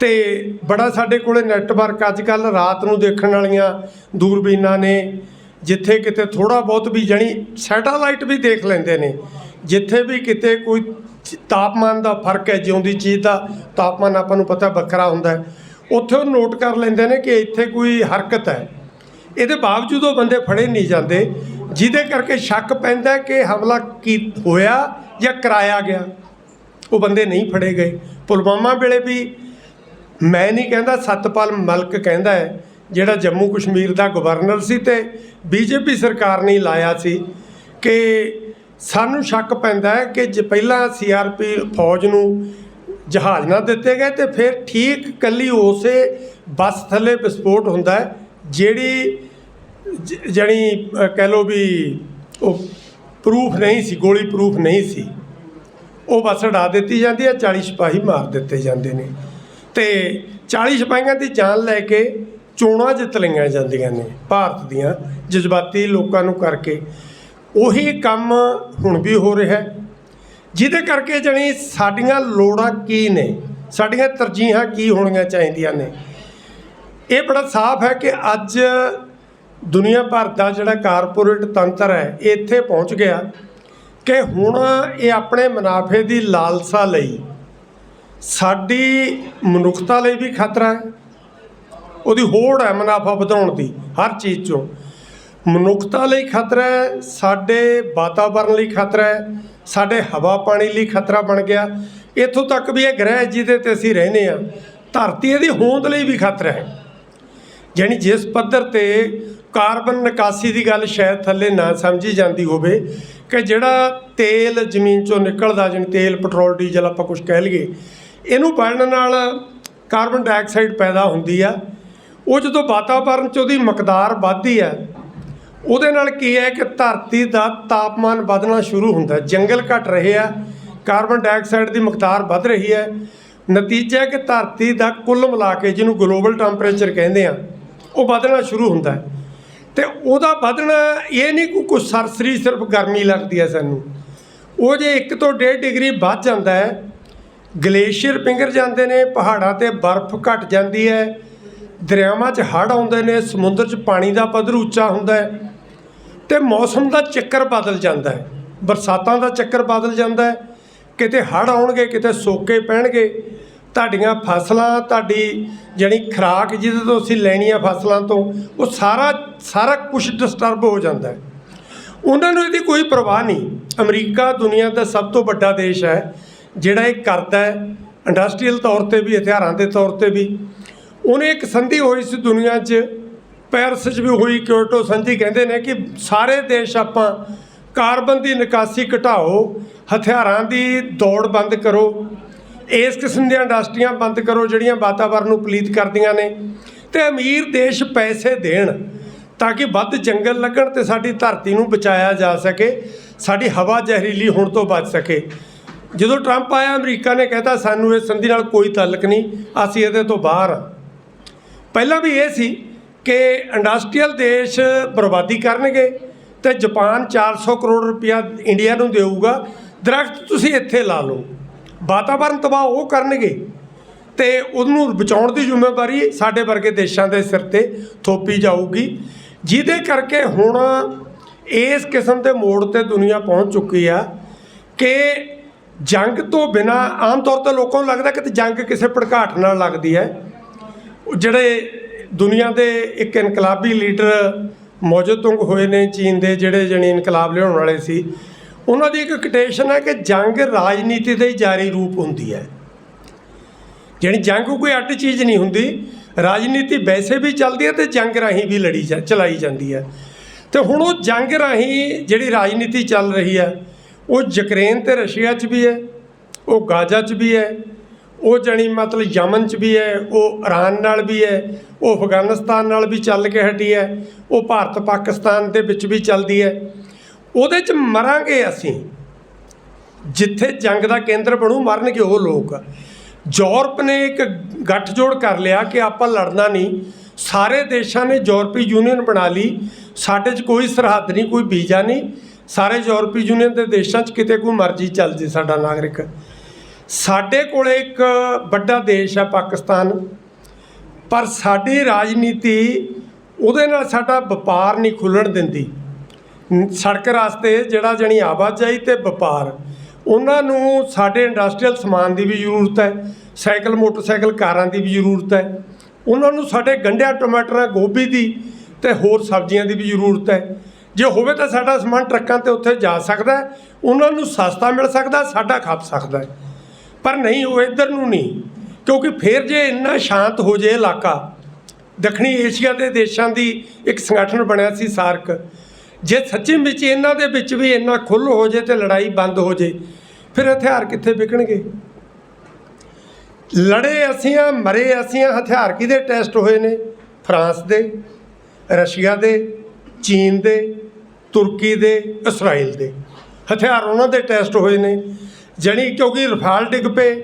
ਤੇ ਬੜਾ ਸਾਡੇ ਕੋਲੇ ਨੈਟਵਰਕ ਅੱਜ ਕੱਲ ਰਾਤ ਨੂੰ ਦੇਖਣ ਵਾਲੀਆਂ ਦੂਰਬੀਨਾਂ ਨੇ, ਜਿੱਥੇ ਕਿਤੇ ਥੋੜਾ ਬਹੁਤ ਵੀ ਜਣੀ ਸੈਟੇਲਾਈਟ ਵੀ ਦੇਖ ਲੈਂਦੇ ਨੇ, ਜਿੱਥੇ ਵੀ ਕਿਤੇ ਕੋਈ ਤਾਪਮਾਨ ਦਾ ਫ਼ਰਕ ਹੈ, ਜਿਉਂਦੀ ਚੀਜ਼ ਦਾ ਤਾਪਮਾਨ ਆਪਾਂ ਨੂੰ ਪਤਾ ਵੱਖਰਾ ਹੁੰਦਾ ਹੈ। ਉੱਥੇ ਉਹ ਨੋਟ ਕਰ ਲੈਂਦੇ ਨੇ ਕਿ ਇੱਥੇ ਕੋਈ ਹਰਕਤ ਹੈ। ਇਹਦੇ ਬਾਵਜੂਦ ਉਹ ਬੰਦੇ ਫੜੇ ਨਹੀਂ ਜਾਂਦੇ, ਜਿਹਦੇ ਕਰਕੇ ਸ਼ੱਕ ਪੈਂਦਾ ਕਿ ਹਮਲਾ ਕੀ ਹੋਇਆ ਜਾਂ ਕਰਾਇਆ ਗਿਆ। ਉਹ ਬੰਦੇ ਨਹੀਂ ਫੜੇ ਗਏ। ਪੁਲਵਾਮਾ ਵੇਲੇ ਵੀ ਮੈਂ ਨਹੀਂ ਕਹਿੰਦਾ, ਸਤਪਾਲ ਮਲਕ ਕਹਿੰਦਾ ਹੈ, ਜਿਹੜਾ ਜੰਮੂ ਕਸ਼ਮੀਰ ਦਾ ਗਵਰਨਰ ਸੀ ਤੇ ਬੀਜੇਪੀ ਸਰਕਾਰ ਨੇ ਲਾਇਆ ਸੀ ਕਿ ਸਾਨੂੰ ਸ਼ੱਕ ਪੈਂਦਾ ਹੈ ਕਿ ਜੇ ਪਹਿਲਾਂ ਸੀਆਰਪੀ ਫੌਜ ਨੂੰ ਜਹਾਜ਼ ਨਾ ਦਿੱਤੇ ਗਏ ਤੇ ਫਿਰ ਠੀਕ ਕੱਲੀ ਉਸੇ ਬੱਸ ਥੱਲੇ ਵਿਸਫੋਟ ਹੁੰਦਾ ਹੈ, ਜਿਹੜੀ ਜ- ਜਾਣੀ ਕਹਿ ਲਓ ਵੀ ਉਹ ਪ੍ਰੂਫ ਨਹੀਂ ਸੀ, ਗੋਲੀ ਪ੍ਰੂਫ ਨਹੀਂ ਸੀ। ਉਹ ਬੱਸ ਉਡਾ ਦਿੱਤੀ ਜਾਂਦੀ ਹੈ 40 ਸਿਪਾਹੀ ਮਾਰ ਦਿੱਤੇ ਜਾਂਦੇ ਨੇ। ਤੇ 40 ਸਿਪਾਹੀਆਂ ਦੀ ਜਾਨ ਲੈ ਕੇ ਚੋਣਾਂ ਜਿੱਤ ਲਈਆਂ ਜਾਂਦੀਆਂ ਨੇ, ਭਾਰਤ ਦੀਆਂ ਜਜ਼ਬਾਤੀ ਲੋਕਾਂ ਨੂੰ ਕਰਕੇ। ਉਹੀ ਕੰਮ ਹੁਣ ਵੀ ਹੋ ਰਿਹਾ ਹੈ। ਜਿਹਦੇ ਕਰਕੇ ਜਣੀ ਸਾਡੀਆਂ ਲੋੜਾਂ ਕੀ ਨੇ, ਸਾਡੀਆਂ ਤਰਜੀਹਾਂ ਕੀ ਹੋਣੀਆਂ ਚਾਹੀਦੀਆਂ ਨੇ। ਇਹ ਬੜਾ ਸਾਫ਼ ਹੈ ਕਿ ਅੱਜ ਦੁਨੀਆ ਭਰ ਦਾ ਜਿਹੜਾ ਕਾਰਪੋਰੇਟ ਤੰਤਰ ਹੈ, ਇਹ ਇੱਥੇ ਪਹੁੰਚ ਗਿਆ ਕਿ ਹੁਣ ਇਹ ਆਪਣੇ ਮੁਨਾਫੇ ਦੀ ਲਾਲਸਾ ਲਈ ਸਾਡੀ ਮਨੁੱਖਤਾ ਲਈ ਵੀ ਖਤਰਾ ਹੈ। ਉਹਦੀ ਹੋੜ ਹੈ ਮੁਨਾਫਾ ਵਧਾਉਣ ਦੀ, ਹਰ ਚੀਜ਼ 'ਚੋਂ। ਮਨੁੱਖਤਾ ਲਈ ਖਤਰਾ ਹੈ, ਸਾਡੇ ਵਾਤਾਵਰਣ ਲਈ ਖਤਰਾ ਹੈ, ਸਾਡੇ ਹਵਾ ਪਾਣੀ ਲਈ ਖਤਰਾ ਬਣ ਗਿਆ। ਇੱਥੋਂ ਤੱਕ ਵੀ ਇਹ ਗ੍ਰਹਿ ਜਿਹਦੇ ਤੇ ਅਸੀਂ ਰਹਿੰਦੇ ਆ ਧਰਤੀ ਇਹਦੀ ਹੋਂਦ ਲਈ ਵੀ ਖਤਰਾ ਹੈ। ਯਾਨੀ ਜਿਸ ਪੱਧਰ ਤੇ ਕਾਰਬਨ ਨਿਕਾਸੀ ਦੀ ਗੱਲ ਸ਼ਾਇਦ ਥੱਲੇ ਨਾ ਸਮਝੀ ਜਾਂਦੀ ਹੋਵੇ ਕਿ ਜਿਹੜਾ ਤੇਲ ਜ਼ਮੀਨ ਚੋਂ ਨਿਕਲਦਾ, ਜਿਵੇਂ ਤੇਲ, ਪੈਟਰੋਲ, ਡੀਜ਼ਲ ਆਪਾਂ ਕੁਝ ਕਹਿ ਲਈਏ, ਇਹਨੂੰ ਬਾਲਣ ਨਾਲ ਕਾਰਬਨ ਡਾਈਆਕਸਾਈਡ ਪੈਦਾ ਹੁੰਦੀ ਆ। ਉਹ ਜਦੋਂ ਵਾਤਾਵਰਣ 'ਚ ਉਹਦੀ ਮਕਦਾਰ ਵੱਧਦੀ ਆ ਉਹਦੇ ਨਾਲ ਕੀ ਹੈ ਕਿ ਧਰਤੀ ਦਾ ਤਾਪਮਾਨ ਵਧਣਾ ਸ਼ੁਰੂ ਹੁੰਦਾ ਜੰਗਲ ਘਟ ਰਹੇ ਆ, ਕਾਰਬਨ ਡਾਈਆਕਸਾਈਡ ਦੀ ਮਕਦਾਰ ਵੱਧ ਰਹੀ ਹੈ। ਨਤੀਜਾ ਕਿ ਧਰਤੀ ਦਾ ਕੁੱਲ ਮਿਲਾ ਕੇ ਜਿਹਨੂੰ ਗਲੋਬਲ ਟੈਂਪਰੇਚਰ ਕਹਿੰਦੇ ਆ, ਉਹ ਵਧਣਾ ਸ਼ੁਰੂ ਹੁੰਦਾ ਹੈ। ਤੇ ਉਹਦਾ ਵਧਣਾ ਇਹ ਨਹੀਂ ਕੋਈ ਕੁਛ ਸਰਸਰੀ ਸਿਰਫ ਗਰਮੀ ਲੱਗਦੀ ਹੈ ਸਾਨੂੰ। ਉਹ ਜੇ 1 ਤੋਂ 1.5 ਡਿਗਰੀ ਵੱਧ ਜਾਂਦਾ ਹੈ, ਗਲੇਸ਼ੀਅਰ ਪਿੰਗਰ ਜਾਂਦੇ ਨੇ, ਪਹਾੜਾਂ ਤੇ ਬਰਫ਼ ਘਟ ਜਾਂਦੀ ਹੈ, ਦਰਿਆਵਾਂ 'ਚ ਹੜ੍ਹ ਆਉਂਦੇ ਨੇ, ਸਮੁੰਦਰ 'ਚ ਪਾਣੀ ਦਾ ਪੱਧਰ ਉੱਚਾ ਹੁੰਦਾ ਹੈ। ਤੇ ਮੌਸਮ ਦਾ ਚੱਕਰ ਬਦਲ ਜਾਂਦਾ ਹੈ। ਬਰਸਾਤਾਂ ਦਾ ਚੱਕਰ ਬਦਲ ਜਾਂਦਾ ਹੈ। ਕਿਤੇ ਹੜ੍ਹ ਆਉਣਗੇ, ਕਿਤੇ ਸੋਕੇ ਪੈਣਗੇ। ਤੁਹਾਡੀਆਂ ਫਸਲਾਂ, ਤੁਹਾਡੀ ਜਿਹੜੀ ਖੁਰਾਕ ਜਿਹਦੇ ਤੋਂ ਅਸੀਂ ਲੈਣੀ ਆ ਫਸਲਾਂ ਤੋਂ, ਉਹ ਸਾਰਾ ਸਾਰਾ ਕੁਝ ਡਿਸਟਰਬ ਹੋ ਜਾਂਦਾ ਹੈ। ਉਹਨਾਂ ਨੂੰ ਇਹਦੀ ਕੋਈ ਪਰਵਾਹ ਨਹੀਂ। ਅਮਰੀਕਾ ਦੁਨੀਆ ਦਾ ਸਭ ਤੋਂ ਵੱਡਾ ਦੇਸ਼ ਹੈ, ਜਿਹੜਾ ਇਹ ਕਰਦਾ ਹੈ ਇੰਡਸਟਰੀਅਲ ਤੌਰ ਤੇ ਵੀ, ਹਥਿਆਰਾਂ ਦੇ ਤੌਰ ਤੇ ਵੀ। ਉਹਨੇ ਇੱਕ ਸੰਧੀ ਹੋਈ ਸੀ ਦੁਨੀਆ 'ਚ ਪੈਰਿਸ 'ਚ ਵੀ ਹੋਈ ਕਿਓਟੋ ਸੰਧੀ ਕਹਿੰਦੇ ਨੇ ਕਿ ਸਾਰੇ ਦੇਸ਼ ਆਪਾਂ ਕਾਰਬਨ ਦੀ ਨਿਕਾਸੀ ਘਟਾਓ, ਹਥਿਆਰਾਂ ਦੀ ਦੌੜ ਬੰਦ ਕਰੋ, ਇਸ ਕਿਸਮ ਦੀਆਂ ਇੰਡਸਟਰੀਆਂ ਬੰਦ ਕਰੋ ਜਿਹੜੀਆਂ ਵਾਤਾਵਰਣ ਨੂੰ ਪਲੀਤ ਕਰਦੀਆਂ ਨੇ। ਤੇ ਅਮੀਰ ਦੇਸ਼ ਪੈਸੇ ਦੇਣ ਤਾਂ ਕਿ ਵੱਧ ਜੰਗਲ ਲੱਗਣ ਤੇ ਸਾਡੀ ਧਰਤੀ ਨੂੰ ਬਚਾਇਆ ਜਾ ਸਕੇ, ਸਾਡੀ ਹਵਾ ਜ਼ਹਿਰੀਲੀ ਹੋਣ ਤੋਂ ਬਚ ਸਕੇ। ਜਦੋਂ ਟਰੰਪ ਆਇਆ, ਅਮਰੀਕਾ ਨੇ ਕਹਿਤਾ, ਸਾਨੂੰ ਇਸ ਸੰਧੀ ਨਾਲ ਕੋਈ ਤਾਲੁਕ ਨਹੀਂ, ਅਸੀਂ ਇਹਦੇ ਤੋਂ ਬਾਹਰ ਹਾਂ। ਪਹਿਲਾਂ ਵੀ ਇਹ ਸੀ ਕਿ ਇੰਡਸਟਰੀਅਲ ਦੇਸ਼ ਬਰਬਾਦੀ ਕਰਨਗੇ ਤੇ ਜਾਪਾਨ 400 ਕਰੋੜ ਰੁਪਇਆ ਇੰਡੀਆ ਨੂੰ ਦੇਊਗਾ। ਦਰਖਤ ਤੁਸੀਂ ਇੱਥੇ ਲਾ ਲਓ। ਵਾਤਾਵਰਨ ਤਬਾਹ ਉਹ ਕਰਨਗੇ ਤੇ ਉਹਨੂੰ ਬਚਾਉਣ ਦੀ ਜ਼ਿੰਮੇਵਾਰੀ ਸਾਡੇ ਵਰਗੇ ਦੇਸ਼ਾਂ ਦੇ ਸਿਰ ਤੇ ਥੋਪੀ ਜਾਊਗੀ। ਜਿਹਦੇ ਕਰਕੇ ਹੁਣ ਇਸ ਕਿਸਮ ਦੇ ਮੋੜ ਤੇ ਦੁਨੀਆ ਪਹੁੰਚ ਚੁੱਕੀ ਆ ਕਿ ਜੰਗ ਤੋਂ ਬਿਨਾ ਆਮ ਤੌਰ ਤੇ ਲੋਕਾਂ ਨੂੰ ਲੱਗਦਾ ਕਿ ਜੰਗ ਕਿਸੇ ਭੜਕਾਟ ਨਾਲ ਲੱਗਦੀ ਹੈ। ਜਿਹੜੇ ਦੁਨੀਆ ਦੇ ਇੱਕ ਇਨਕਲਾਬੀ ਲੀਡਰ ਮੌਜੋ ਤੁੰਗ ਹੋਏ ਨੇ ਚੀਨ ਦੇ ਜਿਹੜੇ ਜਣੇ ਇਨਕਲਾਬ ਲਿਆਉਣ ਵਾਲੇ ਸੀ। ਉਹਨਾਂ ਦੀ ਇੱਕ ਕਟੇਸ਼ਨ ਹੈ ਕਿ ਜੰਗ ਰਾਜਨੀਤੀ ਦਾ ਹੀ ਜਾਰੀ ਰੂਪ ਹੁੰਦੀ ਹੈ। ਜਿਹੜੀ ਜੰਗ ਕੋਈ ਅੱਡ ਚੀਜ਼ ਨਹੀਂ ਹੁੰਦੀ। ਰਾਜਨੀਤੀ ਵੈਸੇ ਵੀ ਚੱਲਦੀ ਹੈ ਤੇ ਜੰਗ ਰਾਹੀਂ ਵੀ ਲੜੀ ਜਾ ਚਲਾਈ ਜਾਂਦੀ ਹੈ। ਤੇ ਹੁਣ ਉਹ ਜੰਗ ਰਾਹੀਂ ਜਿਹੜੀ ਰਾਜਨੀਤੀ ਚੱਲ ਰਹੀ ਹੈ, ਉਹ ਯੂਕਰੇਨ ਤੇ ਰਸ਼ੀਆ 'ਚ ਵੀ ਹੈ, ਉਹ ਗਾਜ਼ਾ 'ਚ ਵੀ ਹੈ ਉਹ ਜਣੀ ਮਤਲਬ ਯਮਨ 'ਚ ਵੀ ਹੈ, ਉਹ ਇਰਾਨ ਨਾਲ ਵੀ ਹੈ, ਉਹ ਅਫਗਾਨਿਸਤਾਨ ਨਾਲ ਵੀ ਚੱਲ ਕੇ ਹਟੀ ਹੈ, ਉਹ ਭਾਰਤ ਪਾਕਿਸਤਾਨ ਦੇ ਵਿੱਚ ਵੀ ਚੱਲਦੀ ਹੈ। ਉਹਦੇ 'ਚ ਮਰਾਂਗੇ ਅਸੀਂ। ਜਿੱਥੇ ਜੰਗ ਦਾ ਕੇਂਦਰ ਬਣੂ, ਮਰਨਗੇ ਉਹ ਲੋਕ। ਯੂਰਪ ਨੇ ਇੱਕ ਗੱਠਜੋੜ ਕਰ ਲਿਆ ਕਿ ਆਪਾਂ ਲੜਨਾ ਨਹੀਂ। ਸਾਰੇ ਦੇਸ਼ਾਂ ਨੇ ਯੂਰਪੀ ਯੂਨੀਅਨ ਬਣਾ ਲਈ। ਸਾਡੇ 'ਚ ਕੋਈ ਸਰਹੱਦ ਨਹੀਂ, ਕੋਈ ਵੀਜ਼ਾ ਨਹੀਂ। ਸਾਰੇ ਯੂਰਪੀ ਯੂਨੀਅਨ ਦੇ ਦੇਸ਼ਾਂ 'ਚ ਕਿਤੇ ਕੋਈ ਮਰਜ਼ੀ ਚੱਲ ਜੇ ਸਾਡਾ ਨਾਗਰਿਕ। ਸਾਡੇ ਕੋਲੇ ਇੱਕ ਵੱਡਾ ਦੇਸ਼ ਆ ਪਾਕਿਸਤਾਨ, ਪਰ ਸਾਡੀ ਰਾਜਨੀਤੀ ਉਹਦੇ ਨਾਲ ਸਾਡਾ ਵਪਾਰ ਨਹੀਂ ਖੁੱਲਣ ਦਿੰਦੀ। ਸੜਕ ਰਸਤੇ ਜਿਹੜਾ ਜਣੀ ਆਵਾਜਾਈ ਤੇ ਵਪਾਰ, ਉਹਨਾਂ ਨੂੰ ਸਾਡੇ ਇੰਡਸਟਰੀਅਲ ਸਮਾਨ ਦੀ ਵੀ ਜ਼ਰੂਰਤ ਹੈ, ਸਾਈਕਲ, ਮੋਟਰਸਾਈਕਲ, ਕਾਰਾਂ ਦੀ ਵੀ ਜ਼ਰੂਰਤ ਹੈ। ਉਹਨਾਂ ਨੂੰ ਸਾਡੇ ਗੰਢਿਆਂ, ਟਮਾਟਰਾਂ, ਗੋਭੀ ਦੀ ਤੇ ਹੋਰ ਸਬਜ਼ੀਆਂ ਦੀ ਵੀ ਜ਼ਰੂਰਤ ਹੈ। ਜੇ ਹੋਵੇ ਤਾਂ ਸਾਡਾ ਸਮਾਨ ਟਰੱਕਾਂ ਤੇ ਉੱਥੇ ਜਾ ਸਕਦਾ ਉਹਨਾਂ ਨੂੰ ਸਸਤਾ ਮਿਲ ਸਕਦਾ, ਸਾਡਾ ਖਪ ਸਕਦਾ ਹੈ। ਪਰ ਨਹੀਂ, ਉਹ ਇੱਧਰ ਨੂੰ ਨਹੀਂ। ਕਿਉਂਕਿ ਫਿਰ ਜੇ ਇੰਨਾ ਸ਼ਾਂਤ ਹੋ ਜੇ ਇਲਾਕਾ, ਦੱਖਣੀ ਏਸ਼ੀਆ ਦੇ ਦੇਸ਼ਾਂ ਦੀ ਇੱਕ ਸੰਗਠਨ ਬਣਿਆ ਸੀ ਸਾਰਕ, ਜੇ ਸੱਚੀ ਵਿੱਚ ਇਹਨਾਂ ਦੇ ਵਿੱਚ ਵੀ ਇੰਨਾ ਖੁੱਲ ਹੋ ਜੇ ਤੇ ਲੜਾਈ ਬੰਦ ਹੋ ਜੇ, ਫਿਰ ਹਥਿਆਰ ਕਿੱਥੇ ਵਿਕਣਗੇ? ਲੜੇ ਅਸੀਂ ਆ ਮਰੇ ਅਸੀਂ ਆ ਹਥਿਆਰ ਕਿਹਦੇ ਟੈਸਟ ਹੋਏ ਨੇ? ਫਰਾਂਸ ਦੇ, ਰਸ਼ੀਆ ਦੇ, ਚੀਨ ਦੇ, ਤੁਰਕੀ ਦੇ ਇਸਰਾਈਲ ਦੇ। ਹਥਿਆਰ ਉਹਨਾਂ ਦੇ ਟੈਸਟ ਹੋਏ ਨੇ। ਜਣੀ ਕਿਉਂਕਿ ਰਫਾਲ ਡਿੱਗ ਪਏ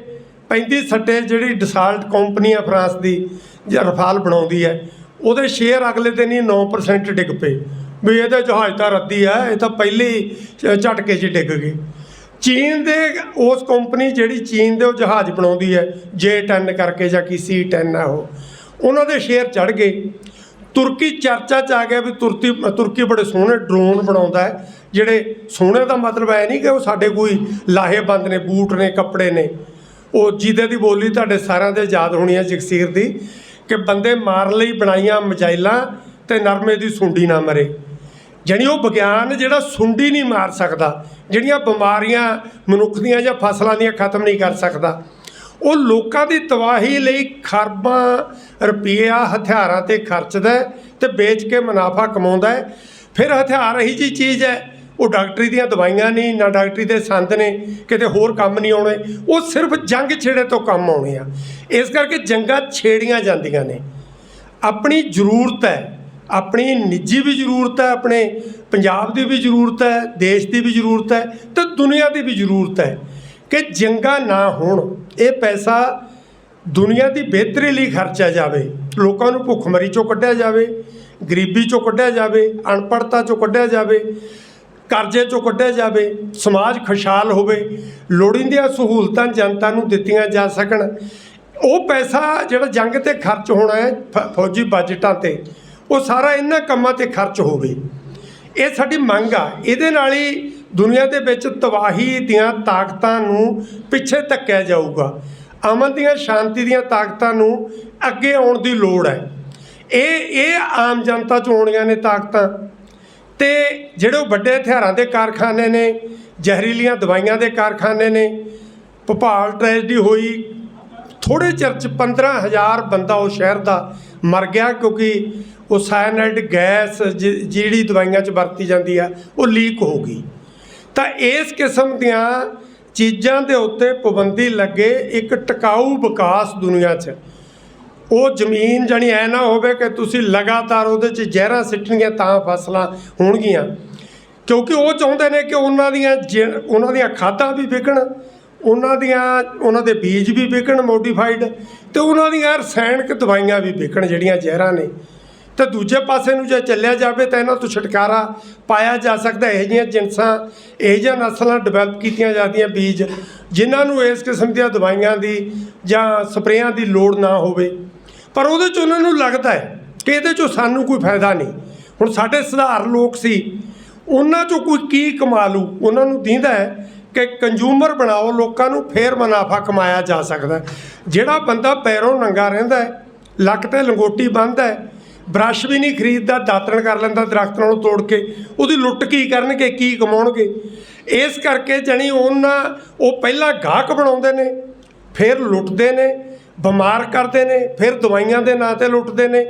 35 ਸੱਟੇ ਜਿਹੜੀ ਡਿਸਾਲਟ ਕੰਪਨੀ ਆ ਫਰਾਂਸ ਦੀ, ਜਾਂ ਰਫਾਲ ਬਣਾਉਂਦੀ ਹੈ, ਉਹਦੇ ਸ਼ੇਅਰ ਅਗਲੇ ਦਿਨ ਹੀ 9% ਡਿੱਗ ਪਏ। ਵੀ ਇਹਦਾ ਜਹਾਜ਼ ਤਾਂ ਰੱਦੀ ਹੈ ਇਹ ਤਾਂ ਪਹਿਲੇ ਝਟਕੇ 'ਚ ਡਿੱਗ ਗਏ ਚੀਨ ਦੇ, ਉਸ ਕੰਪਨੀ ਜਿਹੜੀ ਚੀਨ ਦੇ ਉਹ ਜਹਾਜ਼ ਬਣਾਉਂਦੀ ਹੈ J10 ਕਰਕੇ ਜਾਂ ਕੀ C10 ਆ ਉਹ। ਉਹਨਾਂ ਦੇ ਸ਼ੇਅਰ ਚੜ ਗਏ। ਤੁਰਕੀ ਚਰਚਾ ਚ ਆ ਗਿਆ ਵੀ ਤੁਰਕੀ ਤੁਰਕੀ ਬੜੇ ਸੋਹਣੇ ਡਰੋਨ ਬਣਾਉਂਦਾ ਹੈ। ਜਿਹੜੇ ਸੋਹਣੇ ਦਾ ਮਤਲਬ ਐ ਨਹੀਂ ਕਿ ਉਹ ਸਾਡੇ ਕੋਈ ਲਾਹੇਬੰਦ ਨੇ, ਬੂਟ ਨੇ, ਕੱਪੜੇ ਨੇ। ਉਹ ਜਿਹਦੇ ਦੀ ਬੋਲੀ ਤੁਹਾਡੇ ਸਾਰਿਆਂ ਦੇ ਯਾਦ ਹੋਣੀ ਹੈ ਜਗਸੀਰ ਦੀ, ਕਿ ਬੰਦੇ ਮਾਰਨ ਲਈ ਬਣਾਈਆਂ ਮਜਾਈਲਾਂ ਤੇ ਨਰਮੇ ਦੀ ਸੁੰਡੀ ਨਾ ਮਰੇ। ਜਾਣੀ ਉਹ ਵਿਗਿਆਨ ਜਿਹੜਾ ਸੁੰਡੀ ਨਹੀਂ ਮਾਰ ਸਕਦਾ, ਜਿਹੜੀਆਂ ਬਿਮਾਰੀਆਂ ਮਨੁੱਖ ਦੀਆਂ ਜਾਂ ਫਸਲਾਂ ਦੀਆਂ ਖਤਮ ਨਹੀਂ ਕਰ ਸਕਦਾ, ਉਹ ਲੋਕਾਂ ਦੀ ਤਬਾਹੀ ਲਈ ਖਰਬਾਂ, ਰੁਪਈਆ ਹਥਿਆਰਾਂ ਤੇ ਖਰਚਦਾ ਹੈ ਤੇ ਵੇਚ ਕੇ ਮੁਨਾਫਾ ਕਮਾਉਂਦਾ ਫਿਰ ਹਥਿਆਰ ਇਹੀ ਜੀ ਚੀਜ਼ ਹੈ ਉਹ ਡਾਕਟਰੀ ਦੀਆਂ ਦਵਾਈਆਂ ਨਹੀਂ, ਨਾ ਡਾਕਟਰੀ ਦੇ ਸੰਦ ਨੇ, ਕਿਤੇ ਹੋਰ ਕੰਮ ਨਹੀਂ ਆਉਣੇ। ਉਹ ਸਿਰਫ ਜੰਗ ਛੇੜੇ ਤੋਂ ਕੰਮ ਆਉਣੇ ਆ। ਇਸ ਕਰਕੇ ਜੰਗਾਂ ਛੇੜੀਆਂ ਜਾਂਦੀਆਂ ਨੇ। ਆਪਣੀ ਜ਼ਰੂਰਤ ਹੈ, ਆਪਣੀ ਨਿੱਜੀ ਵੀ ਜ਼ਰੂਰਤ ਹੈ, ਆਪਣੇ ਪੰਜਾਬ ਦੀ ਵੀ ਜ਼ਰੂਰਤ ਹੈ, ਦੇਸ਼ ਦੀ ਵੀ ਜ਼ਰੂਰਤ ਹੈ ਤੇ ਦੁਨੀਆ ਦੀ ਵੀ ਜ਼ਰੂਰਤ ਹੈ ਕਿ ਜੰਗਾਂ ਨਾ ਹੋਣ। ਇਹ ਪੈਸਾ ਦੁਨੀਆ ਦੀ ਬਿਹਤਰੀ ਲਈ ਖਰਚਿਆ ਜਾਵੇ। ਲੋਕਾਂ ਨੂੰ ਭੁੱਖਮਰੀ ਚੋਂ ਕੱਢਿਆ ਜਾਵੇ, ਗਰੀਬੀ ਚੋਂ ਕੱਢਿਆ ਜਾਵੇ, ਅਨਪੜ੍ਹਤਾ ਚੋਂ ਕੱਢਿਆ ਜਾਵੇ। ਕਰਜ਼ੇ ਚੋਂ ਕੱਢਿਆ ਜਾਵੇ, ਸਮਾਜ ਖੁਸ਼ਹਾਲ ਹੋਵੇ, ਲੋੜੀਂਦੀਆਂ ਸਹੂਲਤਾਂ ਜਨਤਾ ਨੂੰ ਦਿੱਤੀਆਂ ਜਾ ਸਕਣ। ਉਹ ਪੈਸਾ ਜਿਹੜਾ ਜੰਗ ਤੇ ਖਰਚ ਹੋਣਾ ਹੈ ਫੌਜੀ ਬਜਟਾਂ ਤੇ, ਉਹ ਸਾਰਾ ਇਹਨਾਂ ਕੰਮਾਂ ਤੇ ਖਰਚ ਹੋਵੇ। ਇਹ ਸਾਡੀ ਮੰਗ ਆ। ਇਹਦੇ ਨਾਲ ਹੀ ਦੁਨੀਆ ਦੇ ਵਿੱਚ ਤਬਾਹੀ ਦੀਆਂ ਤਾਕਤਾਂ ਨੂੰ ਪਿੱਛੇ ਧੱਕਿਆ ਜਾਊਗਾ। ਅਮਨ ਦੀਆਂ ਸ਼ਾਂਤੀ ਦੀਆਂ ਤਾਕਤਾਂ ਨੂੰ ਅੱਗੇ ਆਉਣ ਦੀ ਲੋੜ ਹੈ। ਇਹ ਇਹ ਆਮ ਜਨਤਾ ਚ ਆਉਣੀਆਂ ਨੇ ਤਾਕਤਾਂ। ਤੇ ਜਿਹੜੇ ਉਹ ਵੱਡੇ ਹਥਿਆਰਾਂ ਦੇ ਕਾਰਖਾਨੇ ਨੇ, ਜ਼ਹਿਰੀਲੀਆਂ ਦਵਾਈਆਂ ਦੇ ਕਾਰਖਾਨੇ ਨੇ, ਭੋਪਾਲ ਟ੍ਰੈਜਡੀ ਹੋਈ ਥੋੜੇ ਚਿਰ ਚ 15000 ਬੰਦਾ ਉਹ ਸ਼ਹਿਰ ਦਾ ਮਰ ਗਿਆ ਕਿਉਂਕਿ ਉਹ ਸਾਇਨਾਈਡ ਗੈਸ ਜਿ- ਜਿਹੜੀ ਦਵਾਈਆਂ 'ਚ ਵਰਤੀ ਜਾਂਦੀ ਆ, ਉਹ ਲੀਕ ਹੋ ਗਈ। ਤਾਂ ਇਸ ਕਿਸਮ ਦੀਆਂ ਚੀਜ਼ਾਂ ਦੇ ਉੱਤੇ ਪਾਬੰਦੀ ਲੱਗੇ ਇੱਕ ਟਿਕਾਊ ਵਿਕਾਸ ਦੁਨੀਆ 'ਚ। ਉਹ ਜ਼ਮੀਨ ਜਾਣੀ ਐ ਨਾ ਹੋਵੇ ਕਿ ਤੁਸੀਂ ਲਗਾਤਾਰ ਉਹਦੇ 'ਚ ਜ਼ਹਿਰਾਂ ਸਿੱਟਣੀਆਂ ਤਾਂ ਫਸਲਾਂ ਹੋਣਗੀਆਂ। ਕਿਉਂਕਿ ਉਹ ਚਾਹੁੰਦੇ ਨੇ ਕਿ ਉਹਨਾਂ ਦੀਆਂ ਜਿ- ਉਹਨਾਂ ਦੀਆਂ ਖਾਦਾਂ ਵੀ ਵਿਕਣ, ਉਹਨਾਂ ਦੀਆਂ, ਉਹਨਾਂ ਦੇ ਬੀਜ ਵੀ ਵਿਕਣ ਮੋਡੀਫਾਈਡ ਤੇ ਉਹਨਾਂ ਦੀਆਂ ਰਸਾਇਣਕ ਦਵਾਈਆਂ ਵੀ ਵਿਕਣ ਜਿਹੜੀਆਂ ਜ਼ਹਿਰਾਂ ਨੇ। ਤੇ ਦੂਜੇ ਪਾਸੇ ਨੂੰ ਜੇ ਚੱਲਿਆ ਜਾਵੇ ਤਾਂ ਇਹਨਾਂ ਤੋਂ ਛੁਟਕਾਰਾ ਪਾਇਆ ਜਾ ਸਕਦਾ। ਇਹੋ ਜਿਹੀਆਂ ਜਿਨਸਾਂ, ਇਹੋ ਜਿਹੀਆਂ ਨਸਲਾਂ ਡਿਵੈਲਪ ਕੀਤੀਆਂ ਜਾਂਦੀਆਂ ਬੀਜ, ਜਿਨ੍ਹਾਂ ਨੂੰ ਇਸ ਕਿਸਮ ਦੀਆਂ ਦਵਾਈਆਂ ਦੀ ਜਾਂ ਸਪਰੇਆਂ ਦੀ ਲੋੜ ਨਾ ਹੋਵੇ। ਪਰ ਉਹਦੇ 'ਚ ਉਹਨਾਂ ਨੂੰ ਲੱਗਦਾ ਹੈ ਕਿ ਇਹਦੇ 'ਚੋਂ ਸਾਨੂੰ ਕੋਈ ਫਾਇਦਾ ਨਹੀਂ। ਹੁਣ ਸਾਡੇ ਸਧਾਰਨ ਲੋਕ ਸੀ, ਉਹਨਾਂ 'ਚੋਂ ਕੋਈ ਕੀ ਕਮਾ ਲੂ ਉਹਨਾਂ ਨੂੰ ਦੀਂਦਾ ਹੈ ਕਿ ਕੰਜ਼ੂਮਰ ਬਣਾਓ, ਲੋਕਾਂ ਨੂੰ ਫੇਰ ਮੁਨਾਫਾ ਕਮਾਇਆ ਜਾ ਸਕਦਾ ਜਿਹੜਾ ਬੰਦਾ ਪੈਰੋਂ ਨੰਗਾ ਰਹਿੰਦਾ ਹੈ, ਲੱਕ ਤੇ ਲੰਗੋਟੀ ਬੰਨ੍ਹਦਾ ਹੈ, ਬ੍ਰਸ਼ ਵੀ ਨਹੀਂ ਖਰੀਦਦਾ, ਦਾਤਣ ਕਰ ਲੈਂਦਾ ਦਰਖਤ ਨਾਲੋਂ ਤੋੜ ਕੇ, ਉਹਦੀ ਲੁੱਟ ਕੀ ਕਰਨਗੇ, ਕੀ ਕਮਾਉਣਗੇ? ਇਸ ਕਰਕੇ ਜਣੀ ਉਹਨਾਂ, ਉਹ ਪਹਿਲਾਂ ਗਾਹਕ ਬਣਾਉਂਦੇ ਨੇ, ਫਿਰ ਲੁੱਟਦੇ ਨੇ ਬਿਮਾਰ ਕਰਦੇ ਨੇ, ਫਿਰ ਦਵਾਈਆਂ ਦੇ ਨਾਂ ਤੇ ਲੁੱਟਦੇ ਨੇ।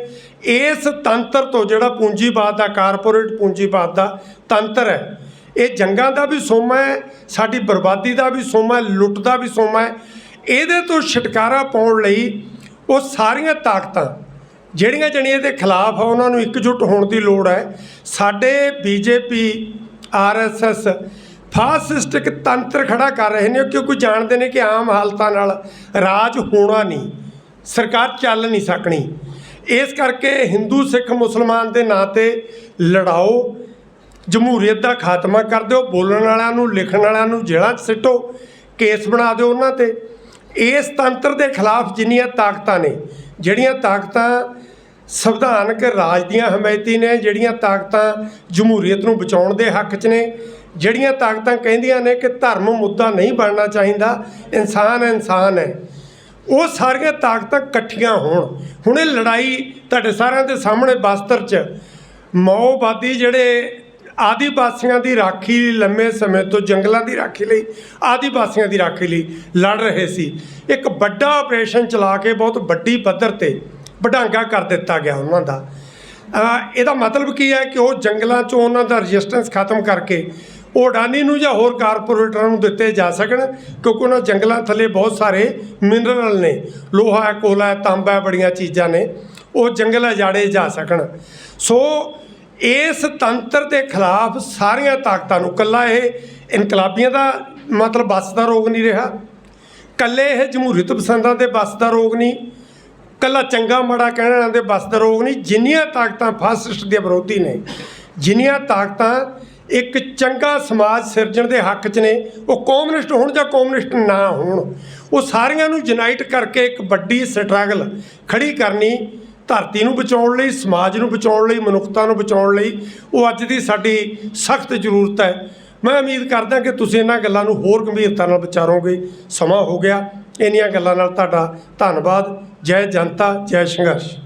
ਇਸ ਤੰਤਰ ਤੋਂ ਜਿਹੜਾ ਪੂੰਜੀਵਾਦ ਦਾ, ਕਾਰਪੋਰੇਟ ਪੂੰਜੀਵਾਦ ਦਾ ਤੰਤਰ ਹੈ, ਇਹ ਜੰਗਾਂ ਦਾ ਵੀ ਸੋਮਾ ਹੈ, ਸਾਡੀ ਬਰਬਾਦੀ ਦਾ ਵੀ ਸੋਮਾ ਹੈ, ਲੁੱਟ ਦਾ ਵੀ ਸੋਮਾ ਹੈ। ਇਹਦੇ ਤੋਂ ਛੁਟਕਾਰਾ ਪਾਉਣ ਲਈ ਉਹ ਸਾਰੀਆਂ ਤਾਕਤਾਂ, ਜਿਹੜੀਆਂ ਜਣੀਆਂ ਦੇ ਖਿਲਾਫ ਆ, ਉਹਨਾਂ ਨੂੰ ਇਕਜੁੱਟ ਹੋਣ ਦੀ ਲੋੜ ਹੈ। ਸਾਡੇ ਬੀਜੇਪੀ, ਆਰਐਸਐਸ ਫਾਸਿਸਟਿਕ ਤੰਤਰ ਖੜਾ ਕਰ ਰਹੇ ਨੇ ਕਿਉਂਕਿ ਜਾਣਦੇ ਨੇ ਕਿ ਆਮ ਹਾਲਤਾਂ ਨਾਲ ਰਾਜ ਹੋਣਾ ਨਹੀਂ, ਸਰਕਾਰ ਚੱਲ ਨਹੀਂ ਸਕਣੀ। ਇਸ ਕਰਕੇ ਹਿੰਦੂ, ਸਿੱਖ, ਮੁਸਲਮਾਨ ਦੇ ਨਾਂ ਤੇ ਲੜਾਓ, ਜਮਹੂਰੀਅਤ ਦਾ ਖਾਤਮਾ ਕਰ ਦਿਓ, ਬੋਲਣ ਵਾਲਿਆਂ ਨੂੰ, ਲਿਖਣ ਵਾਲਿਆਂ ਨੂੰ ਜੇਲ੍ਹਾਂ 'ਚ ਸਿੱਟੋ, ਕੇਸ ਬਣਾ ਦਿਓ ਉਹਨਾਂ ਤੇ। ਇਸ ਤੰਤਰ ਦੇ ਖਿਲਾਫ ਜਿੰਨੀਆਂ ਤਾਕਤਾਂ ਨੇ, ਜਿਹੜੀਆਂ ਤਾਕਤਾਂ ਸੰਵਿਧਾਨਕ ਰਾਜ ਦੀਆਂ ਹਮਾਇਤੀ ਨੇ, ਜਿਹੜੀਆਂ ਤਾਕਤਾਂ ਜਮਹੂਰੀਅਤ ਨੂੰ ਬਚਾਉਣ ਦੇ ਹੱਕ 'ਚ ਨੇ ਜਿਹੜੀਆਂ ਤਾਕਤਾਂ ਕਹਿੰਦੀਆਂ ਨੇ ਕਿ ਧਰਮ ਮੁੱਦਾ ਨਹੀਂ ਬਣਨਾ ਚਾਹੀਦਾ, ਇਨਸਾਨ ਇਨਸਾਨ ਹੈ। ਉਹ ਸਾਰੀਆਂ ਤਾਕਤਾਂ ਇਕੱਠੀਆਂ ਹੋਣ। ਹੁਣ ਇਹ ਲੜਾਈ ਤੁਹਾਡੇ ਸਾਰਿਆਂ ਦੇ ਸਾਹਮਣੇ ਬਸਤਰ 'ਚ। ਮਾਓਵਾਦੀ ਜਿਹੜੇ ਆਦੀਵਾਸੀਆਂ ਦੀ ਰਾਖੀ ਲਈ ਲੰਮੇ ਸਮੇਂ ਤੋਂ ਜੰਗਲਾਂ ਦੀ ਰਾਖੀ ਲਈ, ਆਦੀਵਾਸੀਆਂ ਦੀ ਰਾਖੀ ਲਈ ਲੜ ਰਹੇ ਸੀ। ਇੱਕ ਵੱਡਾ ਆਪਰੇਸ਼ਨ ਚਲਾ ਕੇ ਬਹੁਤ ਵੱਡੀ ਪੱਧਰ ਤੇ ਵਡਾਂਗਾ ਕਰ ਦਿੱਤਾ ਗਿਆ ਉਹਨਾਂ ਦਾ। ਇਹਦਾ ਮਤਲਬ ਕੀ ਹੈ ਕਿ ਉਹ ਜੰਗਲਾਂ 'ਚੋਂ ਉਹਨਾਂ ਦਾ ਰੈਜ਼ਿਸਟੈਂਸ ਖਤਮ ਕਰਕੇ ਉਹ ਅਡਾਨੀ ਨੂੰ ਜਾਂ ਹੋਰ ਕਾਰਪੋਰੇਟਰਾਂ ਨੂੰ ਦਿੱਤੇ ਜਾ ਸਕਣ, ਕਿਉਂਕਿ ਉਹਨਾਂ ਜੰਗਲਾਂ ਥੱਲੇ ਬਹੁਤ ਸਾਰੇ ਮਿਨਰਲ ਨੇ। ਲੋਹਾ ਹੈ, ਕੋਲਾ ਹੈ, ਤਾਂਬਾ ਹੈ, ਬੜੀਆਂ ਚੀਜ਼ਾਂ ਨੇ। ਉਹ ਜੰਗਲ ਅਜਾੜੇ ਜਾ ਸਕਣ। ਸੋ ਇਸ ਤੰਤਰ ਦੇ ਖਿਲਾਫ ਸਾਰੀਆਂ ਤਾਕਤਾਂ ਨੂੰ ਕੱਲਾ ਇਹ ਇਨਕਲਾਬੀਆਂ ਦਾ ਮਤਲਬ ਬਸ ਦਾ ਰੋਗ ਨਹੀਂ ਰਿਹਾ। ਕੱਲੇ ਇਹ ਜਮਹੂਰੀਅਤ ਪਸੰਦਾਂ ਦੇ ਬਸ ਦਾ ਰੋਗ ਨਹੀਂ। ਕੱਲਾ ਚੰਗਾ ਮਾੜਾ ਕਹਿਣ ਵਾਲਿਆਂ ਦੇ ਬਸ ਦਾ ਰੋਗ ਨਹੀਂ। ਜਿੰਨੀਆਂ ਤਾਕਤਾਂ ਫਾਸਿਸਟ ਦੇ ਵਿਰੋਧੀ ਨੇ, ਜਿੰਨੀਆਂ ਤਾਕਤਾਂ ਇੱਕ ਚੰਗਾ ਸਮਾਜ ਸਿਰਜਣ ਦੇ ਹੱਕ 'ਚ ਨੇ, ਉਹ ਕਮਿਊਨਿਸਟ ਹੋਣ ਜਾਂ ਕਮਿਊਨਿਸਟ ਨਾ ਹੋਣ, ਉਹ ਸਾਰਿਆਂ ਨੂੰ ਯੂਨਾਈਟ ਕਰਕੇ ਇੱਕ ਵੱਡੀ ਸਟਰਗਲ ਖੜੀ ਕਰਨੀ, ਧਰਤੀ ਨੂੰ ਬਚਾਉਣ ਲਈ, ਸਮਾਜ ਨੂੰ ਬਚਾਉਣ ਲਈ, ਮਨੁੱਖਤਾ ਨੂੰ ਬਚਾਉਣ ਲਈ, ਉਹ ਅੱਜ ਦੀ ਸਾਡੀ ਸਖਤ ਜ਼ਰੂਰਤ ਹੈ। ਮੈਂ ਉਮੀਦ ਕਰਦਾ ਕਿ ਤੁਸੀਂ ਇਹਨਾਂ ਗੱਲਾਂ ਨੂੰ ਹੋਰ ਗੰਭੀਰਤਾ ਨਾਲ ਵਿਚਾਰੋਗੇ। ਸਮਾਂ ਹੋ ਗਿਆ। ਇੰਨੀਆਂ ਗੱਲਾਂ ਨਾਲ ਤੁਹਾਡਾ ਧੰਨਵਾਦ। ਜੈ ਜਨਤਾ, ਜੈ ਸੰਘਰਸ਼।